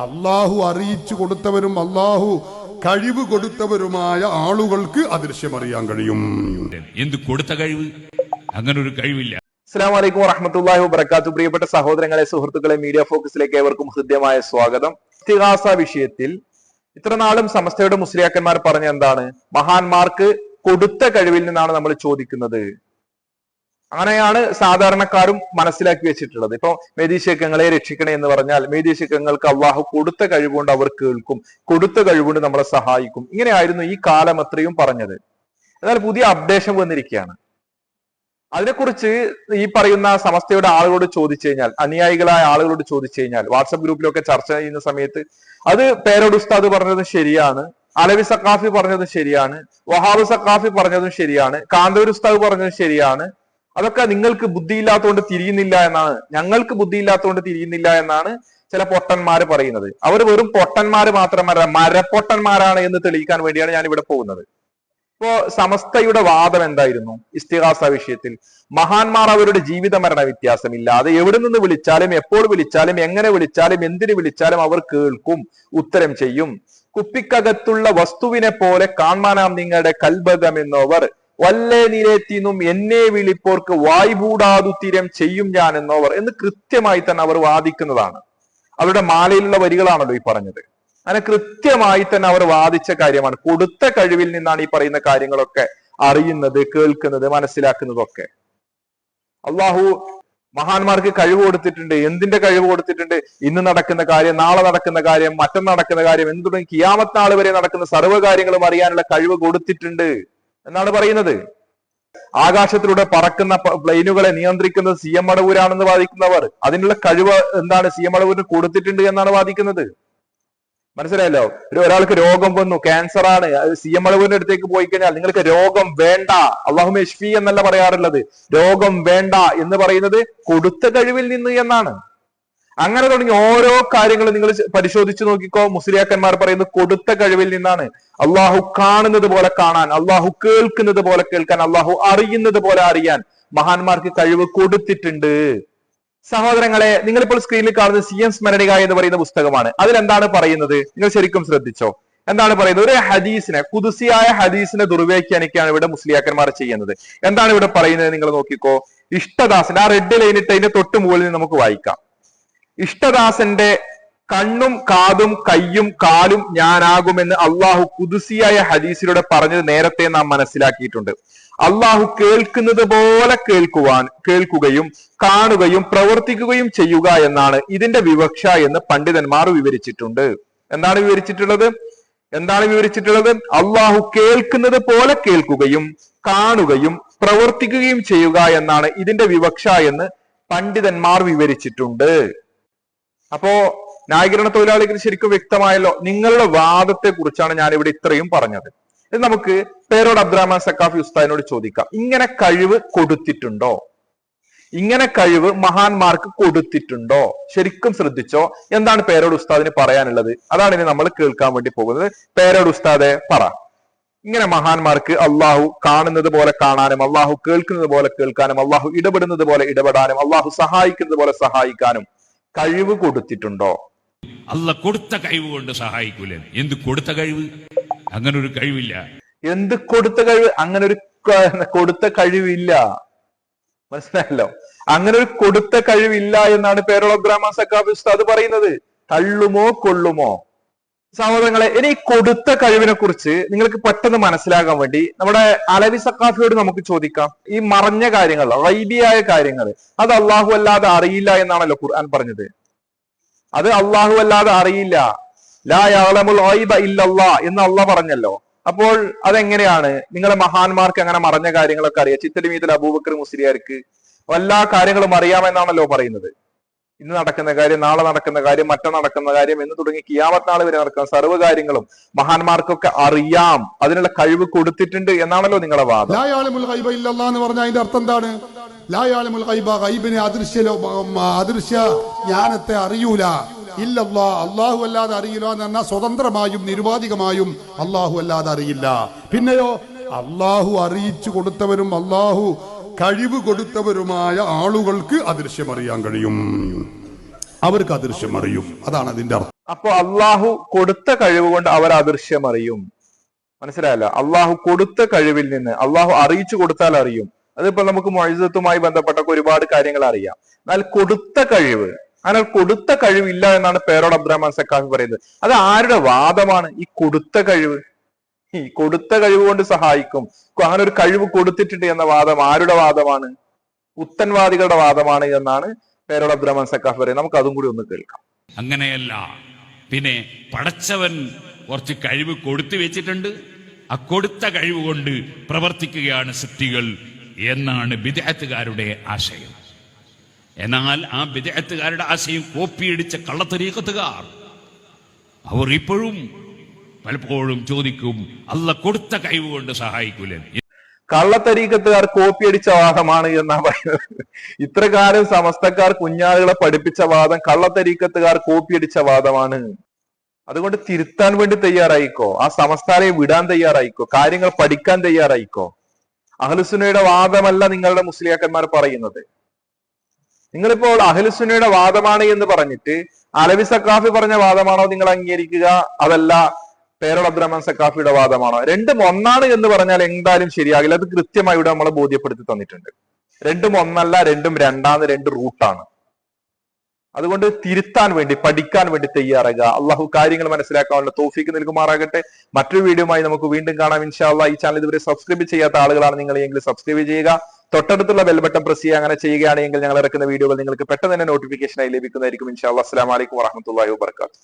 അള്ളാഹു അറിയിച്ചു കൊടുത്തവരും അള്ളാഹു കഴിവ് കൊടുത്തവരുമായ ആളുകൾക്ക് അദൃശ്യമറിയാൻ കഴിയും. എന്ത് കൊടുത്ത കഴിവ്? അങ്ങനെ ഒരു കഴിവില്ല. അസ്സാം വലൈക്കും വറഹമത്തല്ലാഹി വബർക്കാത്തു പ്രിയപ്പെട്ട സഹോദരങ്ങളെ സുഹൃത്തുക്കളെ മീഡിയ ഫോക്കസിലേക്ക് ഏവർക്കും ഹൃദ്യമായ സ്വാഗതം. ഇത്തിഹാസ വിഷയത്തിൽ ഇത്ര നാളും സമസ്തയുടെ മുസ്ലിയാക്കന്മാർ പറഞ്ഞ എന്താണ്? മഹാന്മാർക്ക് കൊടുത്ത കഴിവിൽ നിന്നാണ് നമ്മൾ ചോദിക്കുന്നത്. അങ്ങനെയാണ് സാധാരണക്കാരും മനസ്സിലാക്കി വെച്ചിട്ടുള്ളത്. ഇപ്പൊ മേദീശക്കങ്ങളെ രക്ഷിക്കണേ എന്ന് പറഞ്ഞാൽ മേദീശക്കങ്ങൾക്ക് അള്ളാഹു കൊടുത്ത കഴിവുകൊണ്ട് അവർ കേൾക്കും കൊടുത്ത കഴിവുകൊണ്ട് നമ്മളെ സഹായിക്കും. ഇങ്ങനെയായിരുന്നു ഈ കാലം അത്രയും പറഞ്ഞത്. എന്നാൽ പുതിയ അപ്ഡേഷൻ വന്നിരിക്കുകയാണ്. അതിനെക്കുറിച്ച് ഈ പറയുന്ന സമസ്തയുടെ ആളുകളോട് ചോദിച്ചു കഴിഞ്ഞാൽ അനുയായികളായ ആളുകളോട് ചോദിച്ചു കഴിഞ്ഞാൽ വാട്സപ്പ് ഗ്രൂപ്പിലൊക്കെ ചർച്ച ചെയ്യുന്ന സമയത്ത് അത് പേരോട് ഉസ്താദ് പറഞ്ഞത് ശരിയാണ് അലവി സക്കാഫി പറഞ്ഞതും ശരിയാണ് വഹാബ് സക്കാഫി പറഞ്ഞതും ശരിയാണ് കാന്തൂർ ഉസ്താദ് പറഞ്ഞതും ശരിയാണ്. അതൊക്കെ നിങ്ങൾക്ക് ബുദ്ധിയില്ലാത്തതുകൊണ്ട് തിരിയുന്നില്ല എന്നാണ്. ഞങ്ങൾക്ക് ബുദ്ധിയില്ലാത്തതുകൊണ്ട് തിരിയുന്നില്ല എന്നാണ് ചില പൊട്ടന്മാര് പറയുന്നത്. അവർ വെറും പൊട്ടന്മാര് മാത്രമല്ല മരപ്പൊട്ടന്മാരാണ് എന്ന് തെളിയിക്കാൻ വേണ്ടിയാണ് ഞാൻ ഇവിടെ പോകുന്നത്. ഇപ്പോ സമസ്തയുടെ വാദം എന്തായിരുന്നു? ഇസ്തിഹാസ വിഷയത്തിൽ. മഹാന്മാർ അവരുടെ ജീവിത മരണ വ്യത്യാസമില്ലാതെ എവിടെ നിന്ന് വിളിച്ചാലും എപ്പോൾ വിളിച്ചാലും എങ്ങനെ വിളിച്ചാലും എന്തിനു വിളിച്ചാലും അവർ കേൾക്കും ഉത്തരം ചെയ്യും. കുപ്പിക്കകത്തുള്ള വസ്തുവിനെ പോലെ കാണാനാം നിങ്ങളുടെ കൽബകമെന്നോവർ വല്ലേ നിരത്തിന്നും എന്നെ വിളിപ്പോർക്ക് വായ്പൂടാതു തിരം ചെയ്യും ഞാൻ എന്നവർ എന്ന് കൃത്യമായി തന്നെ അവർ വാദിക്കുന്നതാണ്. അവരുടെ മാലയിലുള്ള വരികളാണല്ലോ ഈ പറഞ്ഞത്. അങ്ങനെ കൃത്യമായി തന്നെ അവർ വാദിച്ച കാര്യമാണ്. കൊടുത്ത കഴിവിൽ നിന്നാണ് ഈ പറയുന്ന കാര്യങ്ങളൊക്കെ അറിയുന്നത് കേൾക്കുന്നത് മനസ്സിലാക്കുന്നതൊക്കെ. അള്ളാഹു മഹാന്മാർക്ക് കഴിവ് കൊടുത്തിട്ടുണ്ട് എന്തിന്റെ കഴിവ് കൊടുത്തിട്ടുണ്ട്? ഇന്ന് നടക്കുന്ന കാര്യം നാളെ നടക്കുന്ന കാര്യം മറ്റന്ന് നടക്കുന്ന കാര്യം എന്ത് തുടങ്ങി കിയാമത്ത് നാൾ വരെ നടക്കുന്ന സർവ കാര്യങ്ങളും അറിയാനുള്ള കഴിവ് കൊടുത്തിട്ടുണ്ട്. എന്നാണ് പറയുന്നത്. ആകാശത്തിലൂടെ പറക്കുന്ന പ്ലെയിനുകളെ നിയന്ത്രിക്കുന്നത് സി എം അടവൂരാണെന്ന് വാദിക്കുന്നവർ. അതിനുള്ള കഴിവ് എന്താണ്? സി എം അടവൂരിന് കൊടുത്തിട്ടുണ്ട് എന്നാണ് വാദിക്കുന്നത്. മനസ്സിലായല്ലോ? ഒരു ഒരാൾക്ക് രോഗം വന്നു ക്യാൻസർ ആണ്. സി എം മടവൂരിന്റെ അടുത്തേക്ക് പോയി കഴിഞ്ഞാൽ നിങ്ങൾക്ക് രോഗം വേണ്ട. അള്ളാഹു മെഷ്ഫി എന്നല്ല പറയാറുള്ളത്. രോഗം വേണ്ട എന്ന് പറയുന്നത് കൊടുത്ത കഴിവിൽ നിന്ന് എന്നാണ്. അങ്ങനെ തുടങ്ങി ഓരോ കാര്യങ്ങളും നിങ്ങൾ പരിശോധിച്ചു നോക്കിക്കോ. മുസ്ലിയാക്കന്മാർ പറയുന്നത് കൊടുത്ത കഴിവിൽ നിന്നാണ്. അള്ളാഹു കാണുന്നത് പോലെ കാണാൻ അള്ളാഹു കേൾക്കുന്നത് പോലെ കേൾക്കാൻ അള്ളാഹു അറിയുന്നത് പോലെ അറിയാൻ മഹാന്മാർക്ക് കഴിവ് കൊടുത്തിട്ടുണ്ട്. സഹോദരങ്ങളെ നിങ്ങളിപ്പോൾ സ്ക്രീനിൽ കാണുന്ന സി എം സ്മരണിക എന്ന് പറയുന്ന പുസ്തകമാണ്. അതിലെന്താണ് പറയുന്നത്? നിങ്ങൾ ശരിക്കും ശ്രദ്ധിച്ചോ. എന്താണ് പറയുന്നത്? ഒരു ഹദീസിനെ കുതിസിയായ ഹദീസിനെ ദുർവ്യാഖ്യാനിക്കാണ് ഇവിടെ മുസ്ലിയാക്കന്മാർ ചെയ്യുന്നത്. എന്താണ് ഇവിടെ പറയുന്നത് നിങ്ങൾ നോക്കിക്കോ? ഇഷ്ടദാസൻ ആ റെഡ് ലൈനിട്ട് അതിന്റെ തൊട്ട് മുകളിൽ നമുക്ക് വായിക്കാം. ഇഷ്ടദാസന്റെ കണ്ണും കാതും കയ്യും കാലും ഞാനാകുമെന്ന് അള്ളാഹു കുതിസിയായ ഹദീസിലൂടെ പറഞ്ഞത് നേരത്തെ നാം മനസ്സിലാക്കിയിട്ടുണ്ട്. അള്ളാഹു കേൾക്കുന്നത് പോലെ കേൾക്കുവാൻ കേൾക്കുകയും കാണുകയും പ്രവർത്തിക്കുകയും ചെയ്യുക എന്നാണ് ഇതിന്റെ വിവക്ഷ എന്ന് പണ്ഡിതന്മാർ വിവരിച്ചിട്ടുണ്ട്. എന്താണ് വിവരിച്ചിട്ടുള്ളത്? എന്താണ് വിവരിച്ചിട്ടുള്ളത്? അള്ളാഹു കേൾക്കുന്നത് പോലെ കേൾക്കുകയും കാണുകയും പ്രവർത്തിക്കുകയും ചെയ്യുക എന്നാണ് ഇതിന്റെ വിവക്ഷ എന്ന് പണ്ഡിതന്മാർ വിവരിച്ചിട്ടുണ്ട്. അപ്പോ ന്യായീകരണ തൊഴിലാളികൾ ശരിക്കും വ്യക്തമായല്ലോ നിങ്ങളുടെ വാദത്തെ കുറിച്ചാണ് ഞാൻ ഇവിടെ ഇത്രയും പറഞ്ഞത്. ഇത് നമുക്ക് പേരോട് അബ്ദുറഹ്മാൻ സക്കാഫി ഉസ്താദിനോട് ചോദിക്കാം. ഇങ്ങനെ കഴിവ് കൊടുത്തിട്ടുണ്ടോ? ഇങ്ങനെ കഴിവ് മഹാന്മാർക്ക് കൊടുത്തിട്ടുണ്ടോ? ശരിക്കും ശ്രദ്ധിച്ചോ? എന്താണ് പേരോട് ഉസ്താദിന് പറയാനുള്ളത്? അതാണ് ഇനി നമ്മൾ കേൾക്കാൻ വേണ്ടി പോകുന്നത്. പേരോട് ഉസ്താദെ പറ. ഇങ്ങനെ മഹാന്മാർക്ക് അള്ളാഹു കാണുന്നത് പോലെ കാണാനും അള്ളാഹു കേൾക്കുന്നത് പോലെ കേൾക്കാനും അള്ളാഹു ഇടപെടുന്നത് പോലെ ഇടപെടാനും അള്ളാഹു സഹായിക്കുന്നത് പോലെ സഹായിക്കാനും കഴിവ് കൊടുത്തിട്ടുണ്ടോ? അല്ല കൊടുത്ത കഴിവ് കൊണ്ട് സഹായിക്കൂലേ? എന്ത് കൊടുത്ത കഴിവ്? അങ്ങനെ ഒരു കഴിവില്ല. എന്ത് കൊടുത്ത കഴിവ്? അങ്ങനെ ഒരു കൊടുത്ത കഴിവില്ല. മനസ്സിലായല്ലോ? അങ്ങനെ ഒരു കൊടുത്ത കഴിവില്ല എന്നാണ് പേരോളോ ഗ്രാമ സക്കാബ് ഉസ്താദ് പറയുന്നത്. തള്ളുമോ കൊള്ളുമോ? സഹോദരങ്ങളെ ഇനി കൊടുത്ത കഴിവിനെ കുറിച്ച് നിങ്ങൾക്ക് പെട്ടെന്ന് മനസ്സിലാകാൻ വേണ്ടി നമ്മുടെ അലവി സക്കാഫിയോട് നമുക്ക് ചോദിക്കാം. ഈ മറഞ്ഞ കാര്യങ്ങൾ റൈബിയായ കാര്യങ്ങൾ അത് അള്ളാഹു അല്ലാതെ അറിയില്ല എന്നാണല്ലോ ഖുർആൻ പറഞ്ഞത്. അത് അള്ളാഹു അല്ലാതെ അറിയില്ല. ലാ യഅലമുൽ റൈബ ഇല്ലല്ലാ എന്ന് അള്ളാഹ് പറഞ്ഞല്ലോ. അപ്പോൾ അതെങ്ങനെയാണ്? നിങ്ങളെ മഹാന്മാർക്ക് അങ്ങനെ മറഞ്ഞ കാര്യങ്ങളൊക്കെ അറിയാം. ചിത്തലിമീതൽ അബൂബക്കർ മുസ്ലിയാർക്ക് എല്ലാ കാര്യങ്ങളും അറിയാമെന്നാണല്ലോ പറയുന്നത്. ഇന്ന് നടക്കുന്ന കാര്യം നാളെ നടക്കുന്ന കാര്യം മറ്റ നടക്കുന്ന കാര്യം എന്ന് തുടങ്ങി കിയാമത്ത് നാളെ വരെ നടക്കുന്ന സർവ കാര്യങ്ങളും മഹാന്മാർക്കൊക്കെ അറിയാം. അതിനുള്ള കഴിവ് കൊടുത്തിട്ടുണ്ട് എന്നാണല്ലോ നിങ്ങളുടെ വാദം. എന്ന് പറഞ്ഞ അതിന്റെ അർത്ഥം എന്താണ്? അദൃശ്യ അദൃശ്യ ജ്ഞാനത്തെ അറിയൂല. ഇല്ലല്ലാ അള്ളാഹു അല്ലാതെ അറിയില്ല എന്ന് പറഞ്ഞാൽ സ്വതന്ത്രമായും നിരുപാധികമായും അള്ളാഹു അല്ലാതെ അറിയില്ല. പിന്നെയോ അള്ളാഹു അറിയിച്ചു കൊടുത്തവരും അള്ളാഹു കഴിവ് കൊടുത്തവരുമായ ആളുകൾക്ക് അദൃശ്യമറിയാൻ കഴിയും. അവർക്ക് അദൃശ്യം അറിയും അതാണ് അതിന്റെ അർത്ഥം. അപ്പൊ അള്ളാഹു കൊടുത്ത കഴിവ് കൊണ്ട് അവർ അദൃശ്യം അറിയും മനസ്സിലായല്ലോ? അള്ളാഹു കൊടുത്ത കഴിവിൽ നിന്ന് അള്ളാഹു അറിയിച്ചു കൊടുത്താൽ അറിയും. അതിപ്പോ നമുക്ക് മൊഴിതത്വമായി ബന്ധപ്പെട്ട ഒരുപാട് കാര്യങ്ങൾ അറിയാം. എന്നാൽ കൊടുത്ത കഴിവ് അങ്ങനെ കൊടുത്ത കഴിവില്ല എന്നാണ് പേരോട് അബ്ദുറഹ്മാൻ സക്കാഫി പറയുന്നത്. അത് ആരുടെ വാദമാണ് ഈ കൊടുത്ത കഴിവ്? ഈ കൊടുത്ത കഴിവ് കൊണ്ട് സഹായിക്കും. അങ്ങനെ ഒരു കഴിവ് കൊടുത്തിട്ടുണ്ട് എന്ന വാദം ആരുടെ വാദമാണ്? ഉത്തൻവാദികളുടെ വാദമാണ് എന്നാണ് പേരോട് അബ്ദുറഹ്മാൻ സക്കാഫ് പറയുന്നത്. നമുക്ക് അതും കൂടി ഒന്ന് കേൾക്കാം. അങ്ങനെയല്ല. പിന്നെ പടച്ചവൻ കുറച്ച് കഴിവ് കൊടുത്തു വെച്ചിട്ടുണ്ട്. ആ കൊടുത്ത കഴിവ് കൊണ്ട് പ്രവർത്തിക്കുകയാണ് സൃഷ്ടികൾ എന്നാണ് വിദേഹത്തുകാരുടെ ആശയം. എന്നാൽ ആ വിദേഹത്തുകാരുടെ ആശയം കോപ്പിയടിച്ച കള്ളത്തരീക്കത്തുകാർ അവർ ഇപ്പോഴും പലപ്പോഴും ചോദിക്കും അല്ല കൊടുത്ത കഴിവ് കൊണ്ട് സഹായിക്കൂലേ? കള്ളത്തരീക്കത്തുകാർ കോപ്പിയടിച്ച വാദമാണ് എന്നാ പറയുന്നത്. ഇത്ര കാലം സമസ്തക്കാർ കുഞ്ഞാളുകളെ പഠിപ്പിച്ച വാദം കള്ളത്തരീക്കത്തുകാർ കോപ്പിയടിച്ച വാദമാണ്. അതുകൊണ്ട് തിരുത്താൻ വേണ്ടി തയ്യാറായിക്കോ? ആ സമസ്താരെ വിടാൻ തയ്യാറായിക്കോ? കാര്യങ്ങൾ പഠിക്കാൻ തയ്യാറായിക്കോ? അഹ്ലുസുനയുടെ വാദമല്ല നിങ്ങളുടെ മുസ്ലിയാക്കന്മാർ പറയുന്നത്. നിങ്ങളിപ്പോൾ അഹ്ലുസുനയുടെ വാദമാണ് എന്ന് പറഞ്ഞിട്ട് അലവി സക്കാഫി പറഞ്ഞ വാദമാണോ നിങ്ങൾ അംഗീകരിക്കുക? അതല്ല പേരോട് അബ്ദുറഹ്മാൻ സക്കാഫിയുടെ വാദമാണോ? രണ്ടും ഒന്നാണ് എന്ന് പറഞ്ഞാൽ എന്തായാലും ശരിയാകില്ല. അത് കൃത്യമായി ഇവിടെ നമ്മളെ ബോധ്യപ്പെടുത്തി തന്നിട്ടുണ്ട്. രണ്ടും ഒന്നല്ല രണ്ടും രണ്ടാന്ന് രണ്ട് റൂട്ടാണ്. അതുകൊണ്ട് തിരുത്താൻ വേണ്ടി പഠിക്കാൻ വേണ്ടി തയ്യാറാകുക. അള്ളാഹു കാര്യങ്ങൾ മനസ്സിലാക്കാനുള്ള തോഫിക്ക് നൽകുമാറാകട്ടെ. മറ്റൊരു വീഡിയോയുമായി നമുക്ക് വീണ്ടും കാണാം. ഇൻഷാല്ല ഈ ചാനൽ ഇതുവരെ സബ്സ്ക്രൈബ് ചെയ്യാത്ത ആളുകളാണ് നിങ്ങൾ എങ്കിൽ സബ്സ്ക്രൈബ് ചെയ്യുക. തൊട്ടടുത്തുള്ള ബെൽ ബട്ടൺ പ്രസ് ചെയ്യുക. അങ്ങനെ ചെയ്യുകയാണെങ്കിൽ ഞങ്ങൾ ഇറക്കുന്ന വീഡിയോകൾ നിങ്ങൾക്ക് പെട്ടെന്ന് തന്നെ നോട്ടിഫിക്കേഷനായി ലഭിക്കുന്നതായിരിക്കും. ഇൻഷാല്ല അസ്സലാമലൈക്കും വറഹമത്തല്ലാഹി വാബർക്കാത്തു